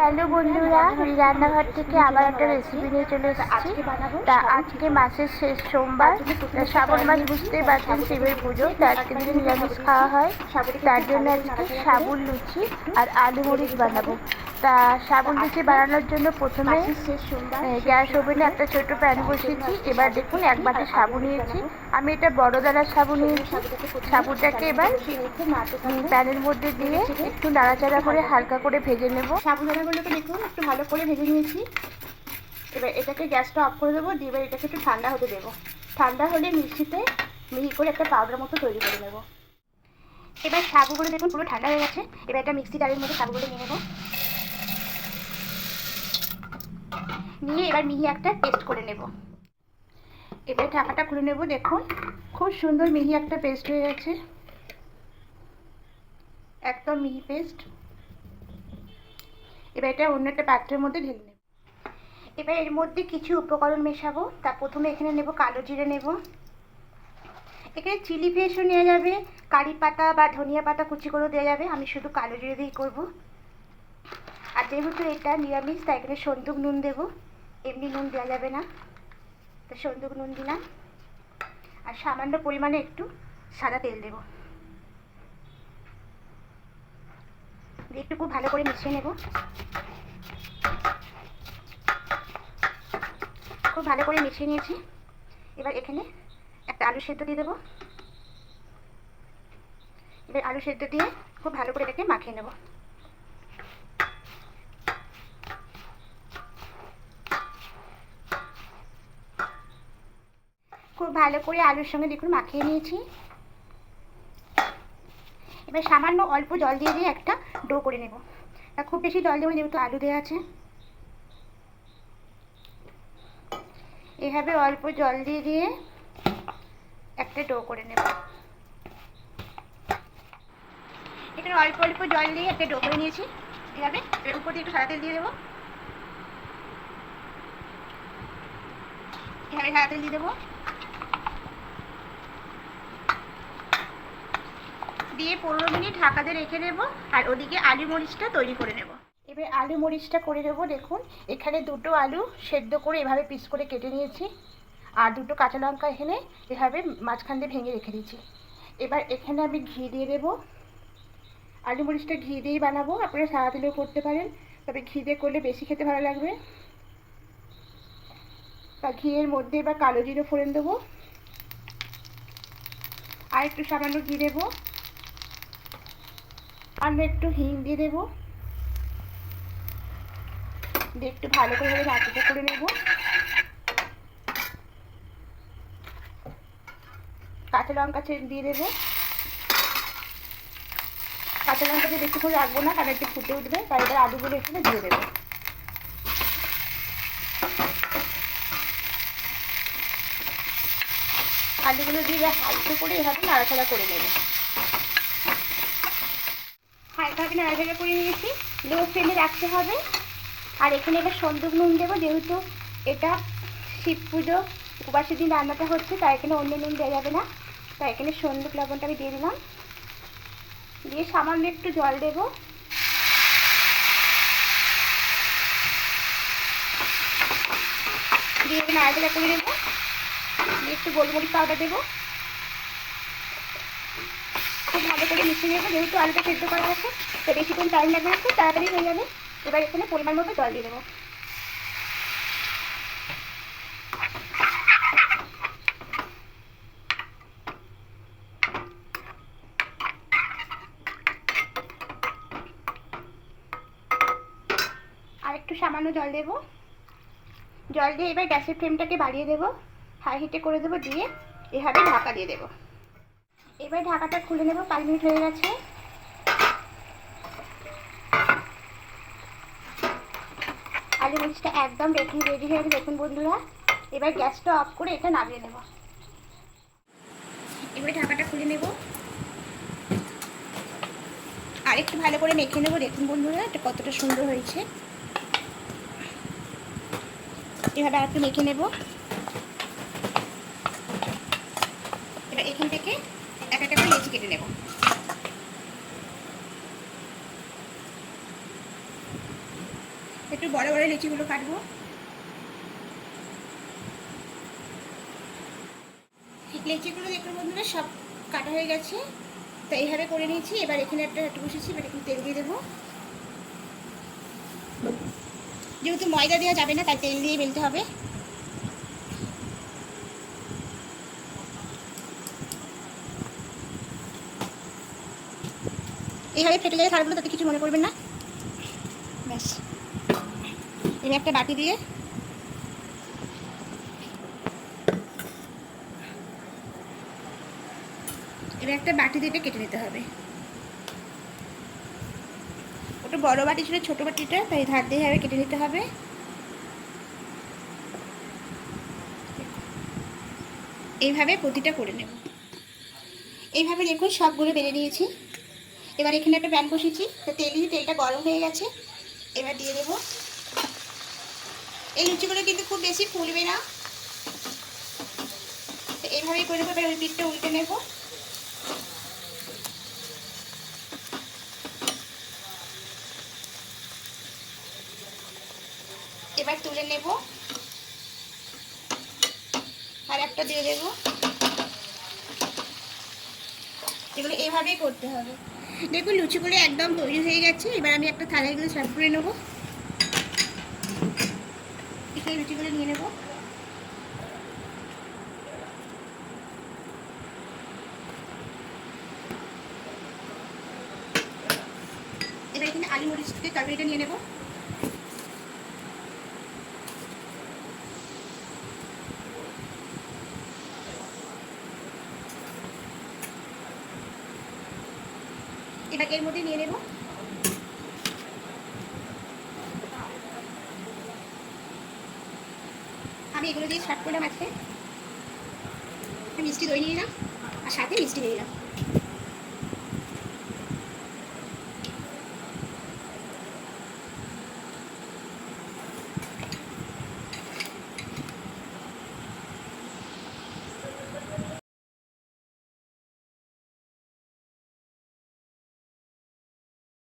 Hello বন্ধুরা আমি রান্নাঘর থেকে আবার একটা রেসিপি নিয়ে চলে এসেছি। তা আজকে মাসের শেষ সোমবার। শ্রাবণ মাস বুঝতেই পারছেন। শিবের পুজো। তার আজকে দিনে নিরামিষ খাওয়া হয়। তার জন্য আজকে সাবুন লুচি আর আলু মরিচ বানাবো। তা সাবুন লুচি বানানোর জন্য প্রথমে গ্যাস ওভেনে একটা ছোট প্যান বসিয়েছি। এবার দেখুন এক বাটি সাবু নিয়েছি। আমি এটা বড় দানার সাবু নিয়েছি। সাবুটাকে এবার প্যানের মধ্যে দিয়ে একটু নাড়াচাড়া করে হালকা করে ভেজে নেব। সাবুদানাগুলোকে দেখুন একটু ভালো করে ভেজে নিয়েছি। এবার এটাকে গ্যাসটা অফ করে দেবো দিয়ে এবার এটাকে একটু ঠান্ডা হতে দেবো। ঠান্ডা হলে মিক্সিতে মিহি করে একটা পাউডার মতো তৈরি করে নেব। এবার সাবুগুলো দেখুন পুরো ঠান্ডা হয়ে গেছে। এবার একটা মিক্সি জারের মধ্যে সাবুগুলো নিয়ে নেব। নিয়ে এবার মিহি একটা পেস্ট করে নেব। এবার ঢাকাটা খুলে নেব, দেখুন। খুব সুন্দর মিহি একটা পেস্ট হয়ে গেছে। একদম মিহি পেস্ট এবার এটা অন্য একটা পাত্রের মধ্যে ঢেলে নেব। এবার এর মধ্যে কিছু উপকরণ মেশাবো। তা প্রথমে এখানে নেব কালো জিরে নেব। এখানে চিলি ফ্লেক্সও নেওয়া যাবে, কারি পাতা বা ধনিয়া পাতা কুচি করেও দেওয়া যাবে। আমি শুধু কালো জিরে দিয়েই করব। আর যেহেতু এটা নিরামিষ, তাই এখানে সন্দুক নুন দেবো। এমনি নুন দেওয়া যাবে না। তো সন্দুক নুন দিলাম। আর সামান্য পরিমাণে একটু সাদা তেল দেবো। একটু খুব ভালো করে মিশিয়ে নেব। খুব ভালো করে মিশিয়ে নিয়েছি। এবার এখানে একটা আলু সেদ্ধ দিয়ে দেবো। এবার আলু সেদ্ধ দিয়ে খুব ভালো করে এটাকে মাখিয়ে নেব। খুব ভালো করে আলুর সঙ্গে দেখুন মাখিয়ে নিয়েছি। এবার সামান্য অল্প জল দিয়ে দিয়ে একটা ডো করে নেব। খুব বেশি জল দেবো যেহেতু আলু দেওয়া আছে। এভাবে অল্প জল দিয়ে দিয়ে একটা ডো করে নেব। এখানে অল্প অল্প জল দিয়ে একটা ডো করে নিয়েছি। এভাবে উপর দিয়ে একটু সাদা তেল দিয়ে দেবো। এভাবে সাদা তেল দিয়ে দেবো। দিয়ে পনেরো মিনিট ঢাকাতে রেখে দেবো আর ওদিকে আলু মরিচটা তৈরি করে নেব। এবার আলু মরিচটা করে নেব, দেখুন। এখানে দুটো আলু সেদ্ধ করে এভাবে পিস করে কেটে নিয়েছি। আর দুটো কাঁচা লঙ্কা এখানে এভাবে মাঝখান দিয়ে ভেঙে রেখে দিয়েছি। এবার এখানে আমি ঘি দিয়ে দেবো। আলু মরিচটা ঘি দিয়েই বানাবো। আপনারা সাদা তেলেও করতে পারেন, তবে ঘি দিয়ে করলে বেশি খেতে ভালো লাগবে। বা ঘিয়ের মধ্যে এবার কালো জিরে ফোড়ন দেবো। আর একটু সামান্য ঘি দেবো। আমি একটু হিং দিয়ে দেবো। দিয়ে একটু ভালো করে নাচিটা করে নেব। কাঁচা লঙ্কা দিয়ে দেবো। কাঁচা লঙ্কা দিয়ে বেশি করে রাখব না, কারণ একটু ফুটে উঠবে, তাই এবার আলুগুলো এখানে দিয়ে দেবো। আলুগুলো দিয়ে হালকা করে এভাবে নাড়াচাড়া করে নেব। হালকাভাবে নাড়াচাড়া করে নিয়েছি। লো ফ্লেমে রাখতে হবে। আর এখানে এবার সন্দুক নুন দেবো, যেহেতু এটা শিব পুজো, উপবাসের দিন রান্নাটা হচ্ছে, তাই এখানে অন্য নুন দেওয়া যাবে না। তাই এখানে সন্দুক লবণটা আমি দিয়ে দিলাম। দিয়ে সামান্য একটু জল দেবো। দিয়ে নাড়াচাড়া করে দেবো দিয়ে একটু গোলমরিচ পাউডার দেবো খুব ভালো করে মিশিয়ে নেব যেহেতু আলুটা সেদ্ধ করা আছে, তো বেশিক্ষণ টাইম লাগবে না তাড়াতাড়ি হয়ে যাবে। এবার এখানে পরিমাণ মতো জল দিয়ে দেবো। আর একটু সামান্য জল দেবো। জল দিয়ে এবার গ্যাসের ফ্লেমটাকে বাড়িয়ে দেবো। হাই হিটে করে দেবো, দিয়ে এভাবে ঢাকা দিয়ে দেবো। এবার ঢাকাটা খুলে নেব, পাঁচ মিনিট হয়ে গেছে। আলু মিক্সটা একদম রেডি রেডি হয়ে গেছে, দেখুন বন্ধুরা। এবার গ্যাসটা অফ করে এটা নামিয়ে নেব। এবারে ঢাকাটা খুলে নেব। আর একটু ভালো করে মেখে নেব, দেখুন বন্ধুরা, এটা কতটা সুন্দর হয়েছে। এভাবে আর একটু মেখে নেব এবার এখান থেকে এক একটা করে লেচি কেটে নেব। একটু বড় বড় লিচিগুলো কাটবো। লিচিগুলো দেখুন বন্ধুরা, সব কাটা হয়ে গেছে। তো এইভাবে করে নিয়েছি। এবার এখানে একটা একটু বসেছি, এবার একটু তেল দিয়ে দেবো। যেহেতু ময়দা দেওয়া যাবে না, তাই তেল দিয়ে বেলতে হবে। এইভাবে ফেটে গেলে খারাপগুলো তাতে কিছু মনে করবেন না। ব্যাস। এবার একটা বাটি দিয়ে এবার একটা বাটি দিয়ে কেটে নিতে হবে। ওটা বড় বাটি ছিল, ছোট বাটিটা, তাই ধার দিয়ে এভাবে কেটে নিতে হবে। এইভাবে প্রতিটা করে নেব। এইভাবে দেখুন সবগুলো বেড়ে নিয়েছি। এবার এখানে একটা প্যান বসিয়েছি। তো তেল দিয়ে তেলটা গরম হয়ে গেছে। এবার দিয়ে দেবো। এই লুচিগুলো কিন্তু খুব বেশি ফুলবে না। তো এইভাবেই করে দেবো। এবার ওই পিঠটা উল্টে নেব। এবার তুলে নেব। আর একটা দিয়ে দেবো। এগুলো এভাবেই করতে হবে। দেখুন, লুচিগুলো একদম তৈরি হয়ে গেছে। এবার আমি একটা থালায় এগুলো সার্ভ করে নেব। এখানে লুচিগুলো নিয়ে নেব। এবার এখানে আলু মরিচ থেকে তরকারিটা নিয়ে নেব। এবার এর মধ্যে নিয়ে নেব। আমি এগুলো দিয়ে স্টার্ট করলাম আজকে। মিষ্টি দই নিয়ে নিলাম আর সাথে মিষ্টি নিয়ে নিলাম